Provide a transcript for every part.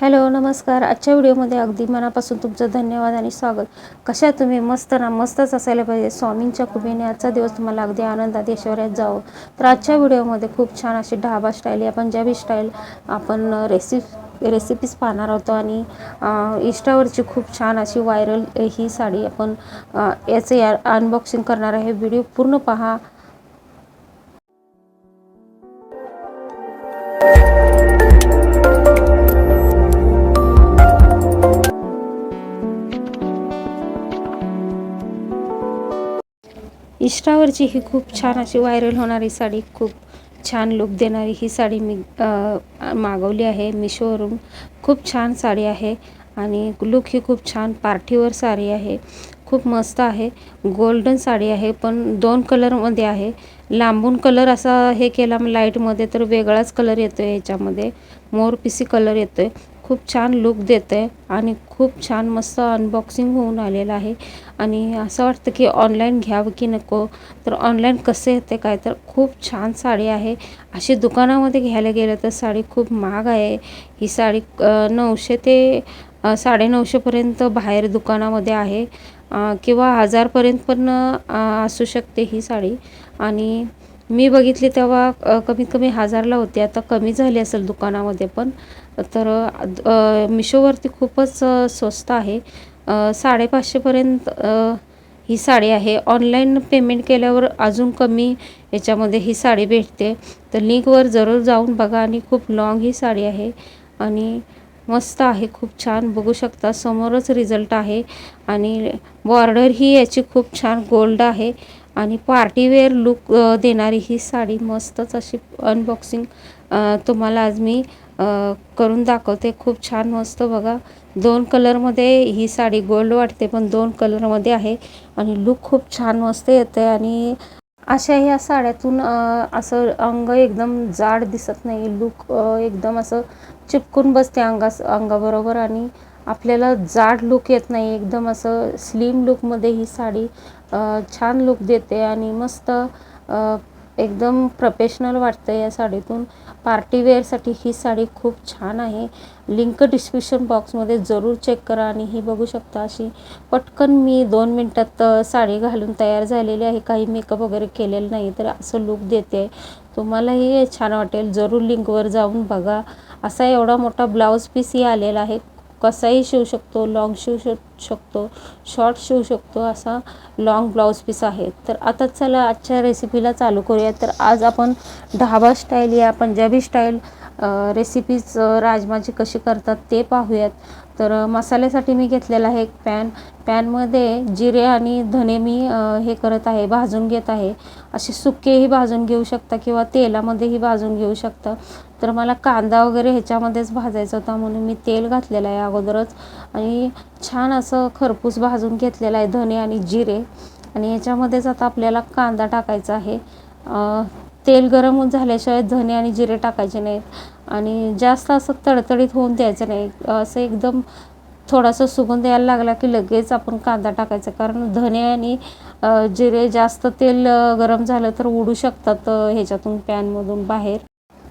Hello नमस्कार. आजच्या व्हिडिओमध्ये अगदी मनापासून तुमचं धन्यवाद आणि स्वागत. कशा तुम्ही? मस्त ना? मस्तच असायला पाहिजे. स्वामींच्या कृपेने आजचा दिवस तुम्हाला अगदी आनंदात ऐश्वर्यात जावं. तर आजच्या व्हिडिओमध्ये खूप छान अशी ढाबा स्टाईल या पंजाबी स्टाईल आपण रेसिपी रेसिपीज पाहणार होतो आणि इष्टावरची खूप छान अशी व्हायरल ही साडी आपण याचं या अनबॉक्सिंग करणार आहे. व्हिडिओ पूर्ण पहा. इंस्टावरची ही खूप छान अशी व्हायरल होणारी साडी खूप छान लुक देणारी ही साडी मी मागवली आहे. मिशोवरून खूप छान साडी आहे आणि लुक ही खूप छान पार्टीवर साडी आहे. खूप मस्त आहे. गोल्डन साडी आहे पण दोन कलरमध्ये आहे. लांबून कलर असा हे केला लाईटमध्ये तर वेगळाच कलर येतो आहे याच्यामध्ये. मोरपिसी कलर येतो आहे खूप छान लुक देतं आहे आणि खूप छान मस्त अनबॉक्सिंग होऊन आलेलं आहे. आणि असं वाटतं की ऑनलाईन घ्यावं की नको? तर ऑनलाईन कसं येते काय? तर खूप छान साडी आहे. अशी दुकानामध्ये घ्यायला गेलं तर साडी खूप महाग आहे. ही साडी नऊशे ते साडेनऊशेपर्यंत बाहेर दुकानामध्ये आहे. किंवा हजारपर्यंत पण असू शकते ही साडी. आणि मी बघितली तेव्हा कमीत कमी हजारला होती. आता कमी झाली असेल दुकानामध्ये पण. तर मिशोवरती खूपच स्वस्त आहे. साडेपाचशेपर्यंत ही साडी आहे. ऑनलाईन पेमेंट केल्यावर अजून कमी याच्यामध्ये ही साडी भेटते. तर लिंकवर जरूर जाऊन बघा आणि खूप लाँग ही साडी आहे आणि मस्त आहे खूप छान. बघू शकता समोरच रिझल्ट आहे आणि बॉर्डर ही याची खूप छान गोल्ड आहे आणि पार्टीवेअर लुक देणारी ही साडी मस्तच अशी अनबॉक्सिंग तुम्हाला आज मी करून दाखवते. खूप छान मस्त बघा. दोन कलरमध्ये ही साडी गोल्ड वाटते पण दोन कलरमध्ये आहे. आणि लुक खूप छान मस्त येते आणि अशा ह्या साड्यातून असं अंग एकदम जाड दिसत नाही. लुक एकदम असं चिपकून बसते अंगास अंगाबरोबर. आणि आपल्याला जाड लुक येत नाही. एकदम असं स्लिम लुकमध्ये ही साडी छान लुक देते. आणि मस्त एकदम प्रोफेशनल वाटतं या साडीतून. पार्टीवेअरसाठी ही साडी खूप छान आहे. लिंक डिस्क्रिप्शन बॉक्समध्ये जरूर चेक करा आणि ही बघू शकता अशी पटकन मी दोन मिनटात साडी घालून तयार झालेली आहे. काही मेकअप वगैरे केलेलं नाही तर असं लुक देते. तुम्हालाही छान वाटेल. जरूर लिंकवर जाऊन बघा. असा एवढा मोठा ब्लाऊज पीसही आलेला आहे. कसाही शिवू शकतो लाँग शिवू शकतो शॉर्ट शिवू शकतो असा लाँग ब्लाऊज पीस आहे. तर आता चला आजच्या रेसिपीला चालू करूया. तर आज आपण ढाबा स्टाईल या पंजाबी स्टाईल रेसिपीज राजमाची कशी करतात ते पाहूयात. तर मसाल्यासाठी मी घेतलेला आहे एक पॅन पॅनमध्ये जिरे आणि धने मी हे करत आहे भाजून घेत आहे. असे सुकेही भाजून घेऊ शकता किंवा तेलामध्येही भाजून घेऊ शकता. तर मला कांदा वगैरे ह्याच्यामध्येच भाजायचा होता म्हणून मी तेल घातलेलं आहे अगोदरच. आणि छान असं खरपूस भाजून घेतलेलं आहे धने आणि जिरे. आणि ह्याच्यामध्येच आता आपल्याला कांदा टाकायचा आहे. तेल गरम झाल्याशिवाय धने आणि जिरे टाकायचे नाहीत. आणि जास्त असं तडतडीत होऊन द्यायचं नाही. असं एकदम थोडासा सुगंध यायला लागला की लगेच आपण कांदा टाकायचा. कारण धने आणि जिरे जास्त तेल गरम झालं तर उडू शकतात ह्याच्यातून पॅनमधून बाहेर.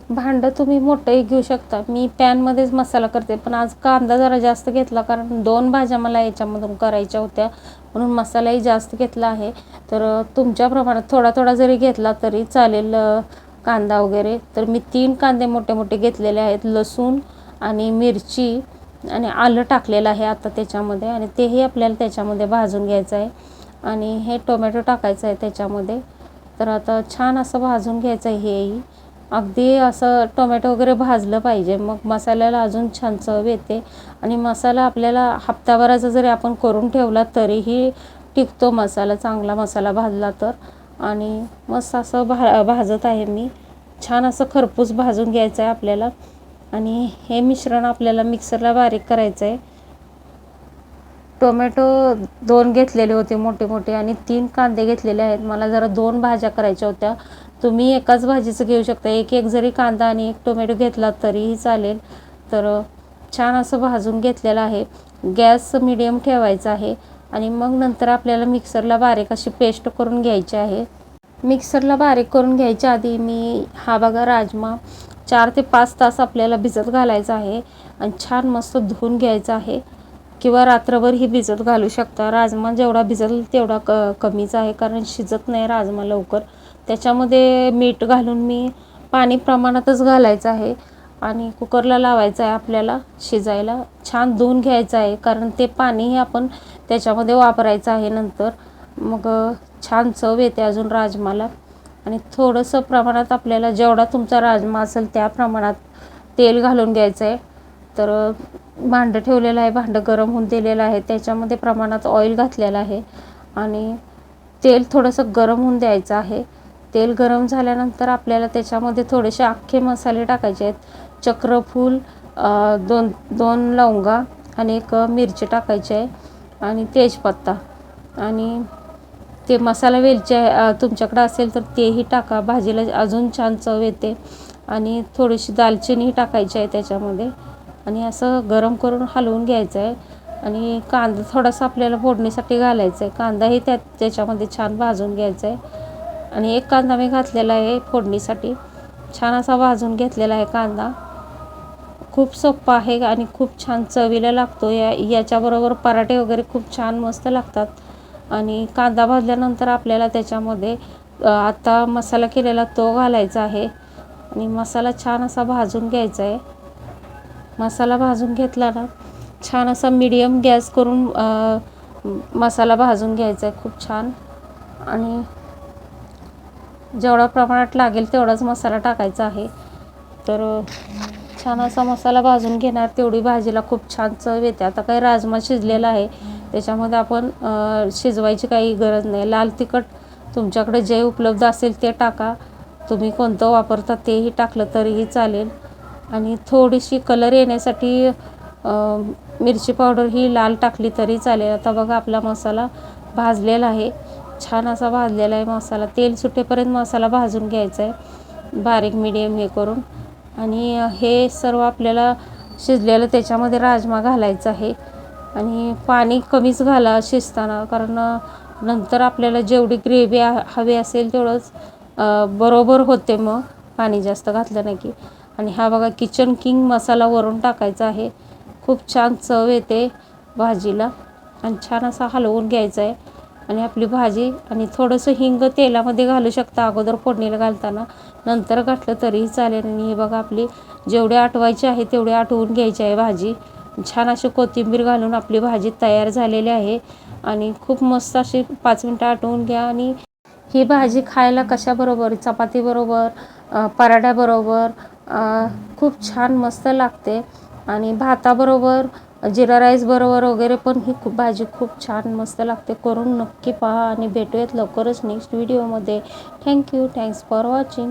भांडं तुम्ही मोठंही घेऊ शकता. मी पॅनमध्येच मसाला करते पण आज कांदा जरा जास्त घेतला कारण दोन भाज्या मला याच्यामधून करायच्या होत्या म्हणून मसालाही जास्त घेतला आहे. तर तुमच्या प्रमाणात थोडा थोडा जरी घेतला तरी चालेल कांदा वगैरे. तर मी तीन कांदे मोठे मोठे घेतलेले आहेत लसूण आणि मिरची आणि आलं टाकलेलं आहे आता त्याच्यामध्ये आणि तेही आपल्याला त्याच्यामध्ये भाजून घ्यायचं आहे. आणि हे टोमॅटो टाकायचं आहे त्याच्यामध्ये. तर आता छान असं भाजून घ्यायचं आहे हेही. अगदी असं टोमॅटो वगैरे भाजलं पाहिजे. मग मसाल्याला अजून छान चव येते. आणि मसाला आपल्याला हप्ताभराचा जरी आपण करून ठेवला तरीही टिकतो मसाला चांगला मसाला भाजला तर. आणि मस्त असं भा भाजत आहे मी. छान असं खरपूस भाजून घ्यायचं आहे आपल्याला. आणि हे मिश्रण आपल्याला मिक्सरला बारीक करायचं आहे. टोमॅटो दोन घेतलेले होते मोठे मोठे आणि तीन कांदे घेतलेले आहेत. मला जरा दोन भाज्या करायच्या होत्या. तुम्ही एकाच भाजीचं घेऊ शकता. एक एक जरी कांदा आणि एक टोमॅटो घेतला तरीही चालेल. तर छान असं भाजून घेतलेलं आहे. गॅस मिडियम ठेवायचा आहे आणि मग नंतर आपल्याला मिक्सरला बारीक अशी पेस्ट करून घ्यायची आहे. मिक्सरला बारीक करून घ्यायच्या आधी मी हा बघा राजमा चार ते पाच तास आपल्याला भिजत घालायचा आहे आणि छान मस्त धुवून घ्यायचं आहे. किंवा रात्रभर ही भिजत घालू शकता. राजमा जेवढा भिजल तेवढा क कमीच आहे कारण शिजत नाही राजमा लवकर. त्याच्यामध्ये मीठ घालून मी पाणी प्रमाणातच घालायचं आहे आणि कुकरला लावायचं आहे आपल्याला शिजायला. छान धुवून घ्यायचं आहे कारण ते पाणीही आपण त्याच्यामध्ये वापरायचं आहे नंतर. मग छान चव येते अजून राजमाला. आणि थोडंसं प्रमाणात आपल्याला जेवढा तुमचा राजमा असेल त्या प्रमाणात तेल घालून घ्यायचं आहे. तर भांडं ठेवलेलं आहे भांडं गरम होऊन दिलेलं आहे. त्याच्यामध्ये प्रमाणात ऑइल घातलेलं आहे. आणि तेल थोडंसं गरम होऊन द्यायचं आहे. तेल गरम झाल्यानंतर आपल्याला त्याच्यामध्ये थोडेसे अख्खे मसाले टाकायचे आहेत. चक्रफूल दोन दोन लवंगा आणि एक मिरची टाकायची आहे. आणि तेजपत्ता. आणि ते मसाला वेलचे तुमच्याकडं असेल तर तेही टाका. भाजीला अजून छान चव येते. आणि थोडीशी दालचिनीही टाकायची आहे त्याच्यामध्ये. आणि असं गरम करून हलवून घ्यायचं आहे. आणि कांदा थोडासा आपल्याला फोडणीसाठी घालायचा आहे. कांदाही त्यात त्याच्यामध्ये छान भाजून घ्यायचा आहे. आणि एक कांदा मी घातलेला आहे फोडणीसाठी. छान असा भाजून घेतलेला आहे कांदा. खूप सोप्पा आहे आणि खूप छान चवीला लागतो. या याच्याबरोबर पराठे वगैरे खूप छान मस्त लागतात. आणि कांदा भाजल्यानंतर आपल्याला त्याच्यामध्ये आता मसाला केलेला तो घालायचा आहे. आणि मसाला छान असा भाजून घ्यायचा आहे. मसाला भाजून घेतला ना छान असा मीडियम गॅस करून मसाला भाजून घ्यायचा आहे खूप छान. आणि जेवढा प्रमाणात लागेल तेवढाच मसाला टाकायचा आहे. तर छान असा मसाला भाजून घेणार तेवढी भाजीला खूप छान चव येते. आता काही राजमा शिजलेला आहे त्याच्यामध्ये आपण शिजवायची काही गरज नाही. लाल तिखट तुमच्याकडे जे उपलब्ध असेल ते टाका. तुम्ही कोणतं वापरता तेही टाकलं तरीही चालेल. आणि थोडीशी कलर येण्यासाठी मिरची पावडर ही लाल टाकली तरी चालेल. आता बघा आपला मसाला भाजलेला आहे. छान असा भाजलेला आहे मसाला. तेल सुटेपर्यंत मसाला भाजून घ्यायचा आहे. बारीक मिडियम हे करून. आणि हे सर्व आपल्याला शिजलेलं त्याच्यामध्ये राजमा घालायचा आहे. आणि पाणी कमीच घाला शिजताना कारण नंतर आपल्याला जेवढी ग्रेव्ही हवी असेल तेवढंच बरोबर होते मग. पाणी जास्त घातलं नाही की. आणि हा बघा किचन किंग मसाला वरून टाकायचा आहे. खूप छान चव येते भाजीला. आणि छान असा हलवून घ्यायचा आहे. आणि आपली भाजी आणि थोडंसं हिंग तेलामध्ये घालू शकता अगोदर फोडणीला घालताना. नंतर घातलं तरीही चालेल. आणि हे बघा आपली जेवढे आटवायचे आहे तेवढे आटवून घ्यायची आहे भाजी. छान अशी कोथिंबीर घालून आपली भाजी तयार झालेली आहे. आणि खूप मस्त अशी पाच मिनटं आटवून घ्या. आणि ही भाजी खायला कशाबरोबर? चपातीबरोबर? पराठ्याबरोबर? खूप छान मस्त लागते. आणि भाताबरोबर जिरा राईस बरोबर वगैरे पण ही खूप भाजी खूप छान मस्त लागते. करून नक्की पहा आणि भेटूयात लवकरच नेक्स्ट व्हिडिओमध्ये थँक्यू थँक्स फॉर वॉचिंग